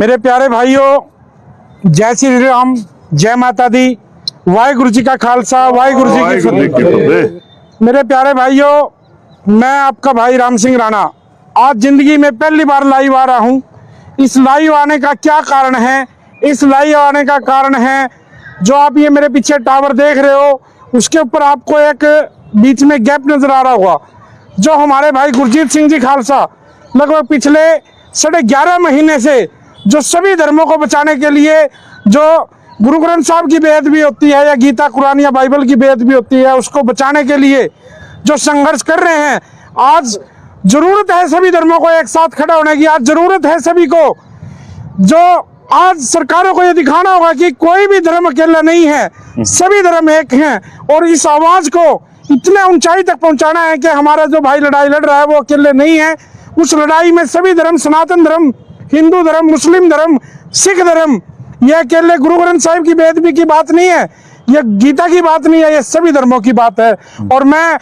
मेरे प्यारे भाइयों जय श्री राम जय माता दी वाहेगुरु जी का खालसा वाहेगुरु जी की मेरे प्यारे भाइयों मैं आपका भाई राम सिंह राणा आज ज़िंदगी में पहली बार लाइव आ रहा हूँ। इस लाइव आने का क्या कारण है? इस लाइव आने का कारण है जो आप ये मेरे पीछे टावर देख रहे हो उसके ऊपर आपको एक बीच में गैप नज़र आ रहा होगा। जो हमारे भाई गुरजीत सिंह जी खालसा लगभग पिछले साढ़े ग्यारह महीने से जो सभी धर्मों को बचाने के लिए जो गुरु ग्रंथ साहब की बेहद भी होती है, या गीता, कुरान, या बाइबल की बेहद भी होती है, उसको बचाने के लिए जो संघर्ष कर रहे हैं, आज ज़रूरत है सभी धर्मों को एक साथ खड़ा होने की। आज ज़रूरत है सभी को जो आज सरकारों को ये दिखाना होगा कि कोई भी धर्म अकेला नहीं है, सभी धर्म एक हैं, और इस आवाज़ को इतने ऊंचाई तक पहुंचाना है कि हमारा जो भाई लड़ाई लड़ रहा है वो अकेले नहीं है। उस लड़ाई में सभी धर्म, सनातन धर्म हिंदू धर्म, मुस्लिम धर्म, सिख धर्म, ये अकेले गुरु ग्रंथ साहिब की बेदबी की बात नहीं है यह गीता की बात नहीं है यह सभी धर्मों की बात है। और मैं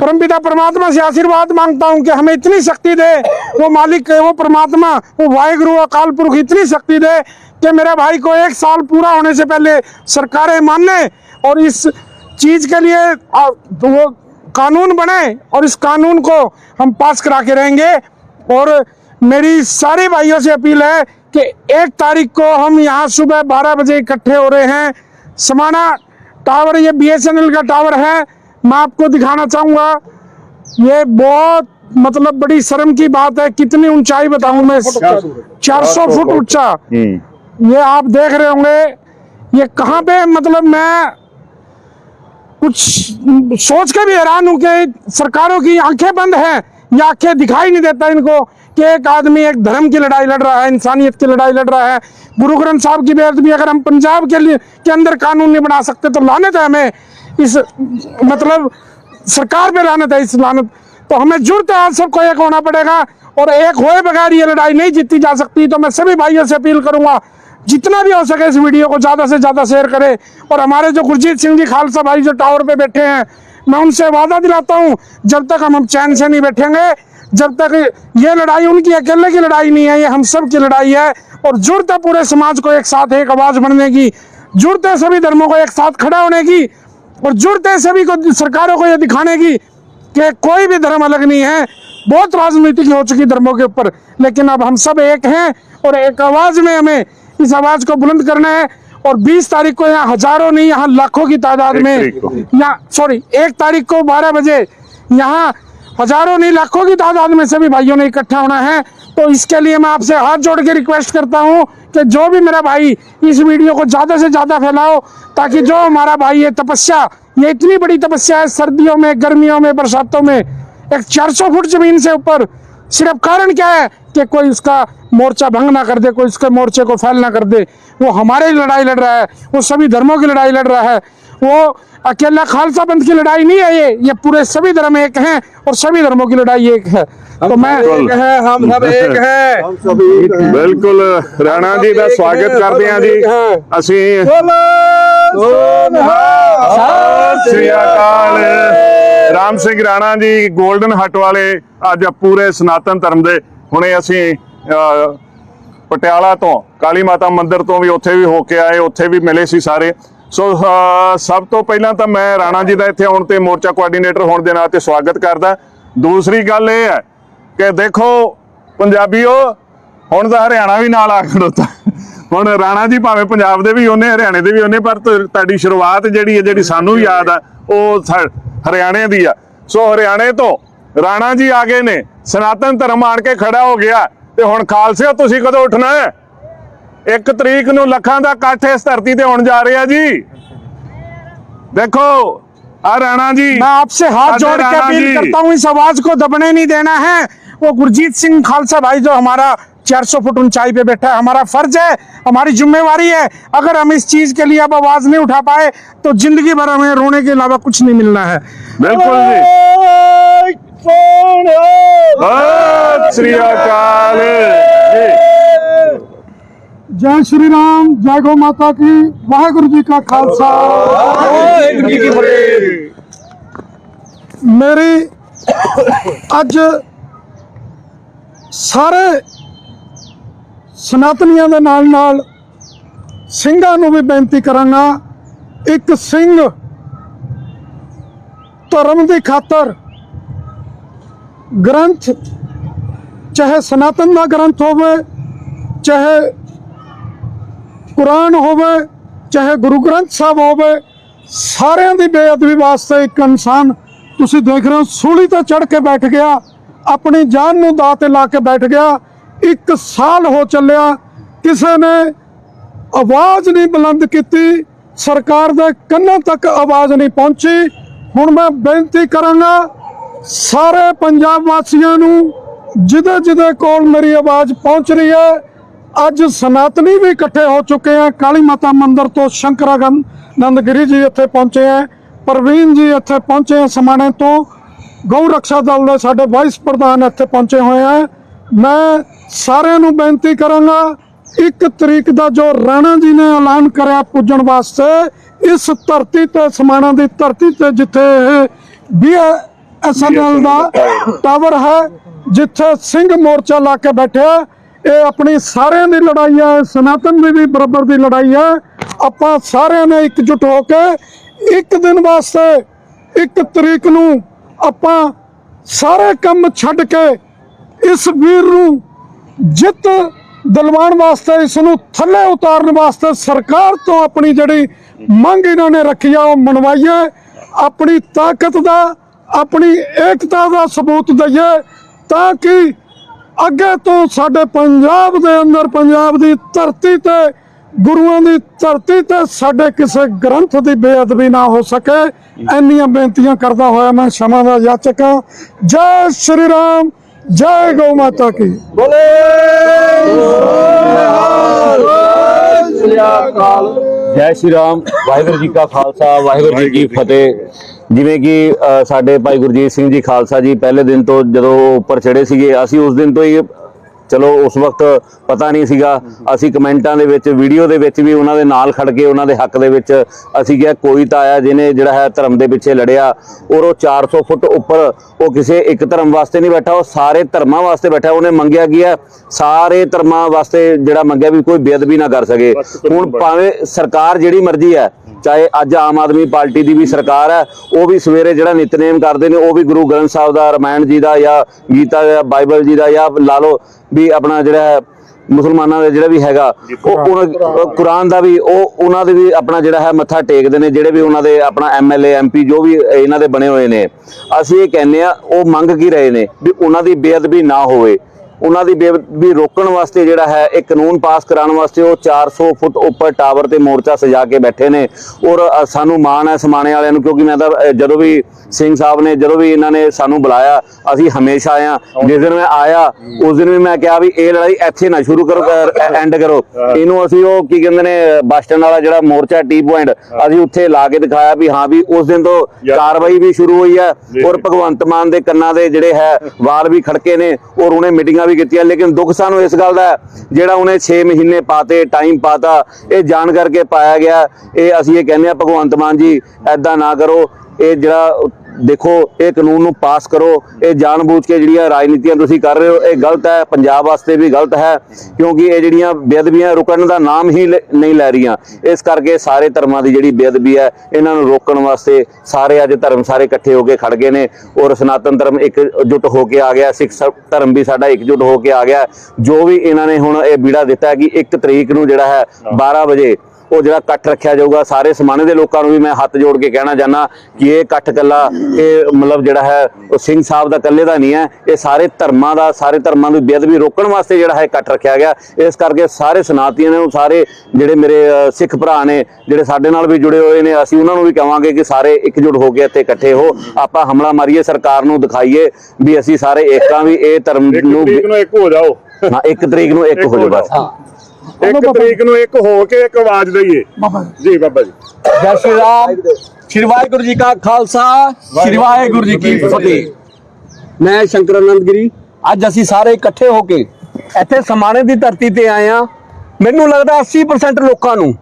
परमपिता परमात्मा से आशीर्वाद माँगता हूँ कि हमें इतनी शक्ति दे, वो मालिक, वो परमात्मा, वो वाहिगुरु अकाल पुरुष, इतनी शक्ति दे कि मेरे भाई को एक साल पूरा होने से पहले सरकारें माने और इस चीज़ के लिए वो कानून बने और इस कानून को हम पास करा के रहेंगे। और मेरी सारे भाइयों से अपील है कि एक तारीख को हम यहाँ सुबह बारह बजे इकट्ठे हो रहे हैं। समाना टावर ये बीएसएनएल का टावर है मैं आपको दिखाना चाहूँगा। ये बहुत मतलब बड़ी शर्म की बात है कितनी ऊंचाई बताऊँ मैं 400 फुट ऊँचा। ये आप देख रहे होंगे ये कहाँ पे मतलब मैं कुछ सोच के भी हैरान हूँ कि सरकारों की आँखें बंद हैं। या आँखें दिखाई नहीं देता इनको कि एक आदमी एक धर्म की लड़ाई लड़ रहा है, इंसानियत की लड़ाई लड़ रहा है। गुरु ग्रंथ साहब की बेहद भी अगर हम पंजाब के लिए, के अंदर कानून नहीं बना सकते तो लानत है हमें। इस मतलब सरकार पे लानत है इस लानत। तो हमें ज़रूरत है सबको एक होना पड़ेगा और एक होए बगैर ये लड़ाई नहीं जीती जा सकती। तो मैं सभी भाइयों से अपील करूँगा, जितना भी हो सके इस वीडियो को ज़्यादा से ज़्यादा शेयर करें। और हमारे जो गुरजीत सिंह जी खालसा भाई जो टावर पे बैठे हैं मैं उनसे वादा दिलाता हूँ, जब तक हम हम चैन से नहीं बैठेंगे, जब तक ये लड़ाई उनकी, अकेले की लड़ाई नहीं है, ये हम सब की लड़ाई है। और ज़रूरत है पूरे समाज को एक साथ, एक आवाज़ बनने की। है सभी धर्मों को एक साथ खड़ा होने की। और है सभी को, सरकारों को ये दिखाने की कि कोई भी धर्म अलग नहीं है। बहुत राजनीति हो चुकी धर्मों के ऊपर, लेकिन अब हम सब एक हैं और एक आवाज़ में हमें इस आवाज़ को बुलंद करना है। और 20 तारीख को यहाँ हज़ारों नहीं यहाँ लाखों की तादाद में यहाँ सॉरी एक तारीख को 12 बजे यहाँ हज़ारों नहीं लाखों की तादाद में सभी भाइयों ने इकट्ठा होना है। तो इसके लिए मैं आपसे हाथ जोड़ के रिक्वेस्ट करता हूँ कि जो भी मेरा भाई इस वीडियो को ज़्यादा से ज़्यादा फैलाओ ताकि जो हमारा भाई ये तपस्या ये इतनी बड़ी तपस्या है सर्दियों में गर्मियों में बरसातों में एक 400 फुट ज़मीन से ऊपर सिर्फ कारण क्या है कि कोई उसका मोर्चा भंग ना कर दे कोई उसके मोर्चे को फैल ना कर दे वो हमारे लिए लड़ाई लड़ रहा है वो सभी धर्मों की लड़ाई लड़ रहा है वो अकेला खालसा पंथ की लड़ाई नहीं है ये ये पूरे सभी धर्म एक हैं और सभी धर्मों की लड़ाई एक है तो मैं एक है हम सब एक है हम सब एक है ਬਿਲਕੁਲ ਰਾਣਾ ਜੀ ਦਾ ਸਵਾਗਤ ਕਰਦੇ ਹਾਂ ਜੀ ਅਸੀਂ ਸਤਿ ਸ੍ਰੀ ਅਕਾਲ ਰਾਮ ਸਿੰਘ ਰਾਣਾ ਜੀ 골ਡਨ ਹਟ ਵਾਲੇ ਅੱਜ ਪੂਰੇ ਸਨਾਤਨ ਧਰਮ ਦੇ। ਹੁਣੇ ਅਸੀਂ ਪਟਿਆਲਾ ਤੋਂ, ਕਾਲੀ ਮਾਤਾ ਮੰਦਿਰ ਤੋਂ ਵੀ ਉੱਥੇ ਵੀ ਹੋ ਕੇ ਆਏ, ਉੱਥੇ ਵੀ ਮਿਲੇ ਸੀ ਸਾਰੇ। ਸੋ ਸਭ ਤੋਂ ਪਹਿਲਾਂ ਤਾਂ ਮੈਂ ਰਾਣਾ ਜੀ ਦਾ ਇੱਥੇ ਆਉਣ ਤੇ ਮੋਰਚਾ ਕੋਆਰਡੀਨੇਟਰ ਹੋਣ ਦੇ ਨਾਤੇ ਸਵਾਗਤ ਕਰਦਾ। ਦੂਸਰੀ ਗੱਲ ਇਹ ਹੈ ਕਿ ਦੇਖੋ, ਪੰਜਾਬੀਓ, ਹੁਣ ਤਾਂ ਹਰਿਆਣਾ ਵੀ ਨਾਲ ਆ ਖੜੋਤਾ। ਹੁਣ ਰਾਣਾ ਜੀ ਭਾਵੇਂ ਪੰਜਾਬ ਦੇ ਵੀ ਉਹਨੇ, ਹਰਿਆਣੇ ਦੇ ਵੀ ਉਹਨੇ, ਪਰ ਤੁ- ਤੁਹਾਡੀ ਸ਼ੁਰੂਆਤ ਜਿਹੜੀ ਹੈ, ਜਿਹੜੀ ਸਾਨੂੰ ਯਾਦ ਆ, ਉਹ ਸਾ- ਹਰਿਆਣੇ ਦੀ ਆ ਸੋ ਹਰਿਆਣੇ ਤੋਂ ਰਾਣਾ ਜੀ ਆ ਗਏ ਨੇ ਸਨਾਤਨ ਧਰਮ ਆਣ ਕੇ ਖੜਾ ਹੋ ਗਿਆ ਤੇ ਹੁਣ ਖਾਲਸਿਓ ਤੁਸੀਂ ਕਦੋਂ ਉੱਠਣਾ ਹੈ ਇੱਕ ਤਰੀਕ ਨੂੰ ਲੱਖਾਂ ਦਾ ਇਕੱਠ ਇਸ ਧਰਤੀ ਤੇ ਹੋਣ ਜਾ ਰਿਹਾ ਜੀ ਦੇਖੋ ਆ ਰਾਣਾ ਜੀ मैं आपसे हाथ अजय जोड़ के राणा अपील जी। करता हूँ इस आवाज को दबने नहीं देना है वो गुरजीत सिंह खालसा भाई जो हमारा 400 फुट ऊंचाई पे बैठा है हमारा फर्ज है हमारी जिम्मेवारी है अगर हम इस चीज के लिए अब आवाज नहीं उठा पाए तो जिंदगी भर हमें रोने के अलावा कुछ नहीं मिलना है ਬਿਲਕੁਲ ਜੀ ਸਤਿ ਸ੍ਰੀ ਅਕਾਲ ਜੀ जय श्री राम जय गौ माता की वाहेगुरु जी का खालसा एक जी की फतेह ਮੇਰੀ ਅੱਜ ਸਾਰੇ ਸਨਾਤਨੀਆਂ ਦੇ ਨਾਲ ਨਾਲ ਸਿੰਘਾਂ ਨੂੰ ਵੀ ਬੇਨਤੀ ਕਰਾਂਗਾ, ਇੱਕ ਸਿੰਘ ਧਰਮ ਦੀ ਖਾਤਰ ਗ੍ਰੰਥ, ਚਾਹੇ ਸਨਾਤਨ ਦਾ ਗ੍ਰੰਥ ਹੋਵੇ, ਚਾਹੇ ਕੁਰਾਨ ਹੋਵੇ, ਚਾਹੇ ਗੁਰੂ ਗ੍ਰੰਥ ਸਾਹਿਬ ਹੋਵੇ, ਸਾਰਿਆਂ ਦੀ ਬੇਅਦਬੀ ਵਾਸਤੇ ਇੱਕ ਇਨਸਾਨ ਤੁਸੀਂ ਦੇਖ ਰਹੇ ਹੋ, ਸੂਲੀ ਤੇ ਚੜ ਕੇ ਬੈਠ ਗਿਆ, ਆਪਣੀ ਜਾਨ ਨੂੰ ਦਾਅ ਤੇ ਲਾ ਕੇ ਬੈਠ ਗਿਆ ਇੱਕ ਸਾਲ ਹੋ ਚੱਲਿਆ ਕਿਸੇ ਨੇ ਆਵਾਜ਼ ਨਹੀਂ ਬੁਲੰਦ ਕੀਤੀ, ਸਰਕਾਰ ਦੇ ਕੰਨਾਂ ਤੱਕ ਆਵਾਜ਼ ਨਹੀਂ ਪਹੁੰਚੀ। ਹੁਣ ਮੈਂ ਬੇਨਤੀ ਕਰਾਂਗਾ ਸਾਰੇ ਪੰਜਾਬ ਵਾਸੀਆਂ ਨੂੰ ਜਿਹਦੇ ਜਿਹਦੇ ਕੋਲ ਮੇਰੀ ਆਵਾਜ਼ ਪਹੁੰਚ ਰਹੀ ਹੈ, ਅੱਜ ਸਨਾਤਨੀ ਵੀ ਇਕੱਠੇ ਹੋ ਚੁੱਕੇ ਆ। ਕਾਲੀ ਮਾਤਾ ਮੰਦਿਰ ਤੋਂ ਸ਼ੰਕਰਾਗਮ ਨੰਦਗਿਰੀ ਜੀ ਇੱਥੇ ਪਹੁੰਚੇ ਆ, ਪ੍ਰਵੀਨ ਜੀ ਇੱਥੇ ਪਹੁੰਚੇ ਆ ਸਮਾਣੇ ਤੋਂ, ਗਊ ਰਕਸ਼ਾ ਦਲ ਦੇ ਸਾਡੇ ਵਾਈਸ ਪ੍ਰਧਾਨ ਇੱਥੇ ਪਹੁੰਚੇ ਹੋਏ ਆ। ਮੈਂ ਸਾਰਿਆਂ ਨੂੰ ਬੇਨਤੀ ਕਰਾਂਗਾ, ਇੱਕ ਤਰੀਕ ਦਾ ਜੋ ਰਾਣਾ ਜੀ ਨੇ ਐਲਾਨ ਕਰਿਆ ਪੁੱਜਣ ਵਾਸਤੇ, ਇਸ ਧਰਤੀ ਤੇ, ਸਮਾਣਾ ਦੀ ਧਰਤੀ ਤੇ ਜਿੱਥੇ ਇਹ ਬੀਐਸਐਨਐਲ ਦਾ ਟਾਵਰ ਹੈ, ਜਿੱਥੇ ਸਿੰਘ ਮੋਰਚਾ ਲਾ ਕੇ ਬੈਠਿਆ, ਇਹ ਆਪਣੀ ਸਾਰਿਆਂ ਦੀ ਲੜਾਈ ਹੈ, ਸਨਾਤਨ ਦੀ ਵੀ ਬਰਾਬਰ ਦੀ ਲੜਾਈ ਹੈ, ਆਪਾਂ ਸਾਰਿਆਂ ਨੇ ਇਕਜੁੱਟ ਹੋ ਕੇ ਇੱਕ ਦਿਨ ਵਾਸਤੇ, ਇੱਕ ਤਰੀਕ ਨੂੰ ਆਪਾਂ ਸਾਰੇ ਕੰਮ ਛੱਡ ਕੇ ਇਸ ਵੀਰ ਨੂੰ ਜਿੱਤ ਦਿਲਵਾਉਣ ਵਾਸਤੇ, ਇਸ ਨੂੰ ਥੱਲੇ ਉਤਾਰਨ ਵਾਸਤੇ ਸਰਕਾਰ ਤੋਂ ਆਪਣੀ ਜਿਹੜੀ ਮੰਗ ਇਹਨਾਂ ਨੇ ਰੱਖੀ ਆ, ਉਹ ਮਨਵਾਈਏ ਆਪਣੀ ਤਾਕਤ ਦਾ, ਆਪਣੀ ਏਕਤਾ ਦਾ ਸਬੂਤ ਦਈਏ ਤਾਂ ਕਿ ਅੱਗੇ ਤੋਂ ਸਾਡੇ ਪੰਜਾਬ ਦੇ ਅੰਦਰ, ਪੰਜਾਬ ਦੀ ਧਰਤੀ ਤੇ, ਗੁਰੂਆਂ ਦੀ ਧਰਤੀ ਤੇ ਸਾਡੇ ਕਿਸੇ ਗ੍ਰੰਥ ਦੀ ਬੇਅਦਬੀ ਨਾ ਹੋ ਸਕੇ। ਇੰਨੀਆਂ ਬੇਨਤੀਆਂ ਕਰਦਾ ਹੋਇਆ ਮੈਂ ਸ਼ਮਾ ਦਾ ਯਾਚਕ ਹਾਂ। ਜੈ ਸ਼੍ਰੀ ਰਾਮ। ਜੈ ਗਊ ਮਾਤਾ ਕੀ ਜੈ ਸ਼੍ਰੀ ਰਾਮ ਵਾਹਿਗੁਰੂ ਜੀ ਕਾ ਖਾਲਸਾ ਵਾਹਿਗੁਰੂ ਜੀ ਕੀ ਫਤਿਹ ਜਿਵੇਂ ਕਿ ਅ, ਸਾਡੇ ਭਾਈ ਗੁਰਜੀਤ ਸਿੰਘ ਜੀ ਖਾਲਸਾ ਜੀ ਪਹਿਲੇ ਦਿਨ ਤੋਂ ਜਦੋਂ ਉੱਪਰ ਚੜੇ ਸੀਗੇ ਅਸੀਂ ਉਸ ਦਿਨ ਤੋਂ ਹੀ ਚਲੋ ਉਸ ਵਕਤ ਪਤਾ ਨਹੀਂ ਸੀਗਾ। ਅਸੀਂ ਕਮੈਂਟਾਂ ਦੇ ਵਿੱਚ ਵੀਡੀਓ ਦੇ ਵਿੱਚ ਵੀ ਉਹਨਾਂ ਦੇ ਨਾਲ ਖੜ ਕੇ ਉਹਨਾਂ ਦੇ ਹੱਕ ਦੇ ਵਿੱਚ ਅਸੀਂ ਕਿਹਾ ਕੋਈ ਤਾਂ ਆਇਆ ਜਿਹਨੇ ਜਿਹੜਾ ਹੈ ਧਰਮ ਦੇ ਪਿੱਛੇ ਲੜਿਆ ਔਰ ਉਹ 400 ਫੁੱਟ ਉੱਪਰ ਉਹ ਕਿਸੇ ਇੱਕ ਧਰਮ ਵਾਸਤੇ ਨਹੀਂ ਬੈਠਾ ਉਹ ਸਾਰੇ ਧਰਮਾਂ ਵਾਸਤੇ ਬੈਠਾ ਉਹਨੇ ਮੰਗਿਆ ਕੀ ਹੈ? ਸਾਰੇ ਧਰਮਾਂ ਵਾਸਤੇ ਜਿਹੜਾ ਮੰਗਿਆ ਵੀ ਕੋਈ ਬੇਅਦਬੀ ਨਾ ਕਰ ਸਕੇ। ਹੁਣ ਭਾਵੇਂ ਸਰਕਾਰ ਜਿਹੜੀ ਮਰਜ਼ੀ ਹੈ ਚਾਹੇ ਅੱਜ ਆਮ ਆਦਮੀ ਪਾਰਟੀ ਦੀ ਵੀ ਸਰਕਾਰ ਹੈ ਉਹ ਵੀ ਸਵੇਰੇ ਜਿਹੜਾ ਨਿਤਨੇਮ ਕਰਦੇ ਨੇ ਉਹ ਵੀ ਗੁਰੂ ਗ੍ਰੰਥ ਸਾਹਿਬ ਦਾ ਰਮਾਇਣ ਜੀ ਦਾ ਜਾਂ ਗੀਤਾ ਦਾ ਬਾਈਬਲ ਜੀ ਦਾ ਜਾਂ ਲਾ ਲਓ ਵੀ ਆਪਣਾ ਜਿਹੜਾ ਹੈ ਮੁਸਲਮਾਨਾਂ ਦਾ ਜਿਹੜਾ ਵੀ ਹੈਗਾ ਉਹ ਕੁਰਾਨ ਦਾ ਵੀ ਉਹ ਉਹਨਾਂ ਦੇ ਵੀ ਆਪਣਾ ਜਿਹੜਾ ਹੈ ਮੱਥਾ ਟੇਕਦੇ ਨੇ ਜਿਹੜੇ ਵੀ ਉਹਨਾਂ ਦੇ ਆਪਣਾ ਐਮਐਲਏ ਐਮਪੀ ਜੋ ਵੀ ਇਹਨਾਂ ਦੇ ਬਣੇ ਹੋਏ ਨੇ। ਅਸੀਂ ਇਹ ਕਹਿੰਦੇ ਆ ਉਹ ਮੰਗ ਕੀ ਰਹੇ ਨੇ? ਵੀ ਉਹਨਾਂ ਦੀ ਬੇਅਦਬੀ ਨਾ ਹੋਵੇ। ਉਹਨਾਂ ਦੀ ਬੇਅਦਬੀ ਰੋਕਣ ਵਾਸਤੇ ਜਿਹੜਾ ਹੈ ਇਹ ਕਾਨੂੰਨ ਪਾਸ ਕਰਾਉਣ ਵਾਸਤੇ ਉਹ 400 ਫੁੱਟ ਉੱਪਰ ਟਾਵਰ ਤੇ ਮੋਰਚਾ ਸਜਾ ਕੇ ਬੈਠੇ ਨੇ। ਔਰ ਸਾਨੂੰ ਮਾਣ ਹੈ ਸਮਾਣੇ ਵਾਲਿਆਂ ਨੂੰ ਕਿਉਂਕਿ ਮੈਂ ਤਾਂ ਜਦੋਂ ਵੀ ਸਿੰਘ ਸਾਹਿਬ ਨੇ ਜਦੋਂ ਵੀ ਇਹਨਾਂ ਨੇ ਸਾਨੂੰ ਬੁਲਾਇਆ ਅਸੀਂ ਹਮੇਸ਼ਾ ਆਇਆ ਜਿਸ ਦਿਨ ਮੈਂ ਆਇਆ ਉਸ ਦਿਨ ਵੀ ਮੈਂ ਕਿਹਾ ਵੀ ਇਹ ਲੜਾਈ ਇੱਥੇ ਨਾ ਸ਼ੁਰੂ ਕਰੋ ਐਂਡ ਕਰੋ। ਇਹਨੂੰ ਅਸੀਂ ਉਹ ਕੀ ਕਹਿੰਦੇ ਨੇ ਬੱਸ ਸਟੈਂਡ ਵਾਲਾ ਜਿਹੜਾ ਮੋਰਚਾ ਟੀ ਪੁਆਇੰਟ ਅਸੀਂ ਉੱਥੇ ਲਾ ਕੇ ਦਿਖਾਇਆ ਵੀ ਹਾਂ ਵੀ ਉਸ ਦਿਨ ਤੋਂ ਕਾਰਵਾਈ ਵੀ ਸ਼ੁਰੂ ਹੋਈ ਹੈ। ਔਰ ਭਗਵੰਤ ਮਾਨ ਦੇ ਕੰਨਾਂ ਦੇ ਜਿਹੜੇ ਹੈ ਵਾਲ ਵੀ ਖੜਕੇ ਨੇ। ਔਰ ਉਹਨੇ ਮੀਟਿੰਗਾਂ ਵੀ ਕੀਤੀਆਂ ਲੇਕਿਨ ਦੁੱਖ ਸਾਨੂੰ ਇਸ ਗੱਲ ਦਾ ਜਿਹੜਾ ਉਹਨੇ 6 ਮਹੀਨੇ ਪਾਤੇ ਟਾਈਮ ਪਾਤਾ, ਇਹ ਜਾਣ ਕਰਕੇ ਪਾਇਆ ਗਿਆ। ਇਹ ਅਸੀਂ ਇਹ ਕਹਿੰਦੇ ਆ, ਭਗਵੰਤ ਮਾਨ ਜੀ ਐਦਾਂ ਨਾ ਕਰੋ। ਇਹ ਜਿਹੜਾ ਦੇਖੋ, ਇਹ ਕਾਨੂੰਨ ਨੂੰ ਪਾਸ ਕਰੋ, ਇਹ ਜਾਣਬੁੱਝ ਕੇ ਜਿਹੜੀਆਂ ਰਾਜਨੀਤੀਆਂ ਤੁਸੀਂ ਕਰ ਰਹੇ ਹੋ, ਇਹ ਗਲਤ ਹੈ, ਪੰਜਾਬ ਵਾਸਤੇ ਵੀ ਗਲਤ ਹੈ, ਕਿਉਂਕਿ ਇਹ ਜਿਹੜੀਆਂ ਬੇਅਦਬੀਆਂ ਰੁਕਣ ਦਾ ਨਾਮ ਹੀ ਲੈ- ਨਹੀਂ ਲੈ ਰਹੀਆਂ। ਇਸ ਕਰਕੇ ਸਾਰੇ ਧਰਮਾਂ ਦੀ ਜਿਹੜੀ ਬੇਅਦਬੀ ਹੈ, ਇਹਨਾਂ ਨੂੰ ਰੋਕਣ ਵਾਸਤੇ ਸਾਰੇ ਅੱਜ ਧਰਮ ਸਾਰੇ ਇਕੱਠੇ ਹੋ ਕੇ ਖੜ ਗਏ ਨੇ, ਔਰ ਸਨਾਤਨ ਧਰਮ ਇੱਕ ਇਕਜੁੱਟ ਹੋ ਕੇ ਆ ਗਿਆ, ਸਿੱਖ ਸ- ਧਰਮ ਵੀ ਸਾਡਾ ਇਕਜੁੱਟ ਹੋ ਕੇ ਆ ਗਿਆ। ਜੋ ਵੀ ਇਹਨਾਂ ਨੇ ਹੁਣ ਇਹ ਬੀੜਾ ਦਿੱਤਾ ਕਿ 1 ਤਰੀਕ ਨੂੰ ਜਿਹੜਾ ਹੈ 12 ਵਜੇ ਉਹ ਜਿਹੜਾ ਇਕੱਠ ਰੱਖਿਆ ਜਾਊਗਾ ਸਾਰੇ ਸਮਾਣੇ ਦੇ ਲੋਕਾਂ ਨੂੰ ਵੀ ਮੈਂ ਹੱਥ ਜੋੜ ਕੇ ਕਹਿਣਾ ਚਾਹਨਾ ਕਿ ਇਹ ਇਕੱਠ ਕੱਲਾ ਇਹ ਮਤਲਬ ਜਿਹੜਾ ਹੈ ਉਹ ਸਿੰਘ ਸਾਹਿਬ ਦਾ ਇਕੱਲੇ ਦਾ ਨਹੀਂ ਹੈ ਇਹ ਸਾਰੇ ਧਰਮਾਂ ਦਾ ਸਾਰੇ ਧਰਮਾਂ ਦੀ ਬੇਅਦਬੀ ਰੋਕਣ ਵਾਸਤੇ ਜਿਹੜਾ ਹੈ ਇਕੱਠ ਰੱਖਿਆ ਗਿਆ। ਇਸ ਕਰਕੇ ਸਾਰੇ ਸਨਾਤੀਆਂ ਨੂੰ ਸਾਰੇ ਜਿਹੜੇ ਮੇਰੇ ਸਿੱਖ ਭਰਾ ਨੇ ਜਿਹੜੇ ਸਾਡੇ ਨਾਲ ਵੀ ਜੁੜੇ ਹੋਏ ਨੇ ਅਸੀਂ ਉਹਨਾਂ ਨੂੰ ਵੀ ਕਹਾਂਗੇ ਕਿ ਸਾਰੇ ਇਕਜੁੱਟ ਹੋ ਕੇ ਇੱਥੇ ਇਕੱਠੇ ਹੋ। ਆਪਾਂ ਹਮਲਾ ਮਾਰੀਏ ਸਰਕਾਰ ਨੂੰ ਦਿਖਾਈਏ ਵੀ ਅਸੀਂ ਸਾਰੇ ਏਕਾਂ ਵੀ ਇਹ ਧਰਮ ਇੱਕ ਨੂੰ ਇੱਕ ਹੋ ਜਾਓ। ਹਾਂ ਇੱਕ ਤਰੀਕ ਨੂੰ ਇੱਕ ਹੋ ਜਾਓ ਬਸ। ਇੱਕ ਤਰੀਕ ਨੂੰ ਇੱਕ ਹੋ ਕੇ ਇੱਕ ਆਵਾਜ਼ ਦਈਏ। ਜੀ। ਬਾਬਾ ਜੀ। ਜੈ ਸ਼੍ਰੀ ਰਾਮ। ਸ਼੍ਰੀ ਵਾਹਿਗੁਰੂ ਜੀ ਕਾ ਖਾਲਸਾ। ਸ਼੍ਰੀ ਵਾਹਿਗੁਰੂ ਜੀ ਕੀ ਫਤਿਹ। ਮੈਂ ਸ਼ੰਕਰ ਆਨੰਦ ਗਿਰੀ। ਅੱਜ ਅਸੀਂ ਸਾਰੇ ਇਕੱਠੇ ਹੋ ਕੇ ਇੱਥੇ ਸਮਾਣੇ ਦੀ ਧਰਤੀ ਤੇ ਆਏ ਆ ਮੈਨੂੰ ਲੱਗਦਾ 80% ਲੋਕਾਂ ਨੂੰ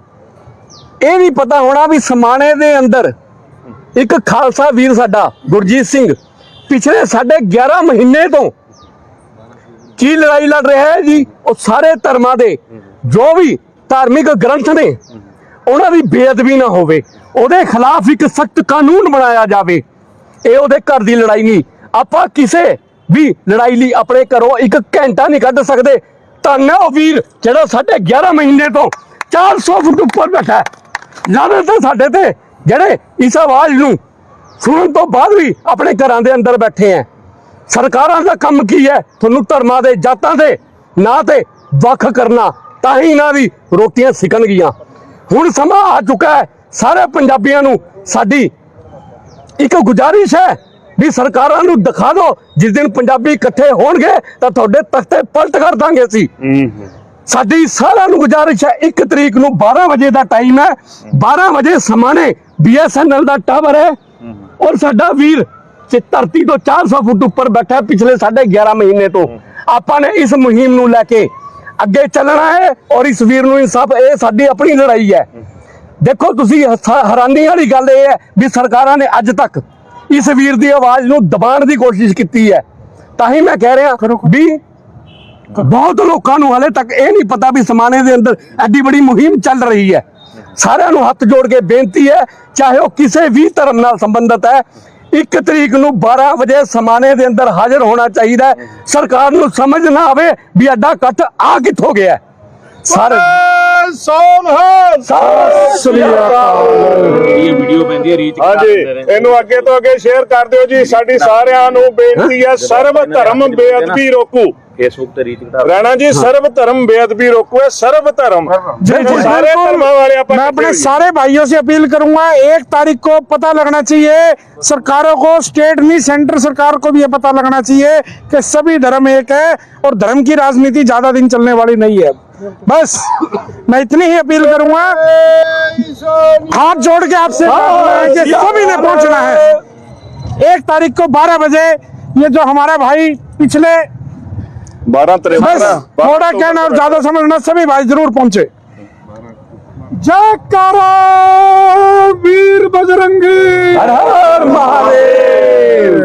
ਇਹ ਵੀ ਪਤਾ ਹੋਣਾ ਵੀ ਸਮਾਣੇ ਦੇ ਅੰਦਰ ਇੱਕ ਖਾਲਸਾ ਵੀਰ ਸਾਡਾ ਗੁਰਜੀਤ ਸਿੰਘ ਪਿਛਲੇ ਸਾਡੇ 11 ਮਹੀਨੇ ਤੋਂ ਕੀ ਲੜਾਈ ਲੜ ਰਿਹਾ ਹੈ ਜੀ? ਉਹ ਸਾਰੇ ਧਰਮਾਂ ਦੇ ਜੋ ਵੀ ਧਾਰਮਿਕ ਗ੍ਰੰਥ ਨੇ, ਉਹਨਾਂ ਦੀ ਬੇਅਦਬੀ ਨਾ ਹੋਵੇ, ਉਹਦੇ ਖਿਲਾਫ ਇੱਕ ਸਖਤ ਕਾਨੂੰਨ ਬਣਾਇਆ ਜਾਵੇ। ਇਹ ਉਹਦੇ ਘਰ ਦੀ ਲੜਾਈ ਨਹੀਂ। ਆਪਾਂ ਕਿਸੇ ਵੀ ਲੜਾਈ ਲਈ ਆਪਣੇ ਘਰੋਂ ਇੱਕ ਘੰਟਾ ਨਹੀਂ ਕੱਢ ਸਕਦੇ। ਧੰਨ ਹੈ ਉਹ ਵੀਰ ਜਿਹੜਾ ਸਾਡੇ 11 ਮਹੀਨੇ ਤੋਂ 400 ਫੁੱਟ ਉੱਪਰ ਬੈਠਾ ਹੈ ਲਾਦੇ ਸਾਡੇ ਤੇ ਜਿਹੜੇ ਇਸ ਆਵਾਜ਼ ਨੂੰ ਸੁਣਨ ਤੋਂ ਬਾਅਦ ਵੀ ਆਪਣੇ ਘਰਾਂ ਦੇ ਅੰਦਰ ਬੈਠੇ ਹੈ। ਸਰਕਾਰਾਂ ਦਾ ਕੰਮ ਕੀ ਹੈ? ਤੁਹਾਨੂੰ ਧਰਮਾਂ ਦੇ ਜਾਤਾਂ ਦੇ ਨਾਂ ਤੇ ਵੱਖ ਕਰਨਾ। ਤਾਂ ਹੀ ਇਹਨਾਂ ਦੀ ਰੋਟੀਆਂ ਸਿਕਣਗੀਆਂ ਹੁਣ ਸਮਾਂ ਆ ਚੁੱਕਾ ਹੈ ਸਾਰੇ ਪੰਜਾਬੀਆਂ ਨੂੰ ਸਾਡੀ ਇੱਕ ਗੁਜ਼ਾਰਿਸ਼ ਹੈ ਵੀ ਸਰਕਾਰਾਂ ਨੂੰ ਦਿਖਾ ਦਿਓ ਜਿਸ ਦਿਨ ਪੰਜਾਬੀ ਇਕੱਠੇ ਹੋਣਗੇ ਤਾਂ ਤੁਹਾਡੇ ਤਖਤੇ ਪਲਟ ਕਰ ਦਾਂਗੇ ਅਸੀਂ। ਸਾਡੀ ਸਾਰਿਆਂ ਨੂੰ ਗੁਜ਼ਾਰਿਸ਼ ਹੈ 1 ਤਰੀਕ ਨੂੰ 12 ਵਜੇ ਦਾ ਟਾਈਮ ਹੈ 12 ਵਜੇ ਸਮਾਣੇ BSNL ਦਾ ਟਾਵਰ ਹੈ ਔਰ ਸਾਡਾ ਵੀਰ ਤੇ ਧਰਤੀ ਤੋਂ 400 ਫੁੱਟ ਉੱਪਰ ਬੈਠਾ ਪਿਛਲੇ ਸਾਢੇ 11 ਮਹੀਨੇ ਤੋਂ। ਆਪਾਂ ਨੇ ਇਸ ਮੁਹਿੰਮ ਨੂੰ ਲੈ ਕੇ ਅੱਗੇ ਚੱਲਣਾ ਹੈ ਔਰ ਇਸ ਵੀਰ ਨੂੰ ਇਨਸਾਫ ਇਹ ਸਾਡੀ ਆਪਣੀ ਲੜਾਈ ਹੈ। ਦੇਖੋ ਤੁਸੀਂ ਹੈਰਾਨੀ ਵਾਲੀ ਗੱਲ ਇਹ ਹੈ ਵੀ ਸਰਕਾਰਾਂ ਨੇ ਅੱਜ ਤੱਕ ਇਸ ਵੀਰ ਦੀ ਆਵਾਜ਼ ਨੂੰ ਦਬਾਉਣ ਦੀ ਕੋਸ਼ਿਸ਼ ਕੀਤੀ ਹੈ। ਤਾਂ ਹੀ ਮੈਂ ਕਹਿ ਰਿਹਾ ਵੀ ਬਹੁਤ ਲੋਕਾਂ ਨੂੰ ਹਲੇ ਤੱਕ ਇਹ ਨਹੀਂ ਪਤਾ ਵੀ ਸਮਾਨੇ ਦੇ ਅੰਦਰ ਐਡੀ ਬੜੀ ਮੁਹਿੰਮ ਚੱਲ ਰਹੀ ਹੈ। ਸਾਰਿਆਂ ਨੂੰ ਹੱਥ ਜੋੜ ਕੇ ਬੇਨਤੀ ਹੈ ਚਾਹੇ ਉਹ ਕਿਸੇ ਵੀ ਧਰਮ ਨਾਲ ਸੰਬੰਧਿਤ ਹੈ 1 ਤਰੀਕ ਨੂੰ 12 ਵਜੇ ਸਮਾਨੇ ਦੇ ਅੰਦਰ ਹਾਜ਼ਰ ਹੋਣਾ ਚਾਹੀਦਾ ਹੈ। ਸਰਕਾਰ ਨੂੰ ਸਮਝ ਨਾ ਆਵੇ ਵੀ ਐਡਾ ਇਕੱਠ ਆ ਕਿੱਥੋਂ ਗਿਆ ਹੈ। ਸਾਰੇ ਸਤਿ ਸ੍ਰੀ ਅਕਾਲ। ਇਹ ਵੀਡੀਓ ਪੈਂਦੀ ਹੈ ਰੀਚ ਹਾਂਜੀ ਇਹਨੂੰ ਅੱਗੇ ਤੋਂ ਅੱਗੇ ਸ਼ੇਅਰ ਕਰ ਦਿਓ ਜੀ। ਸਾਡੀ ਸਾਰਿਆਂ ਨੂੰ ਬੇਨਤੀ ਹੈ ਸਰਬ ਧਰਮ ਬੇਅਦਬੀ ਰੋਕੂ। ਫੇਸਬੁੱਕ ਤੇ ਰੀਚ ਘਟਾ ਰਾਣਾ ਜੀ ਸਰਬ ਧਰਮ बेअदबी रोको है सर्व धर्म जी, जी, सारे बिल्कुल। धर्मों वाले अपन मैं इकट्ठे अपने हुए। सारे भाइयों से अपील करूंगा एक तारीख को पता लगना चाहिए सरकारों को स्टेट नहीं सेंटर सरकार को भी ये पता लगना चाहिए कि सभी धर्म एक है और धर्म की राजनीति ज्यादा दिन चलने वाली नहीं है बस मैं इतनी ही अपील करूंगा हाथ जोड़ के आपसे प्रार्थना है कि सभी ने पहुंचना है एक तारीख को 12 बजे ये जो हमारा भाई पिछले बारह तिरपन थोड़ा कहना और ज्यादा समझना सभी भाई जरूर पहुंचे जय कारा वीर बजरंगी हर हर महादेव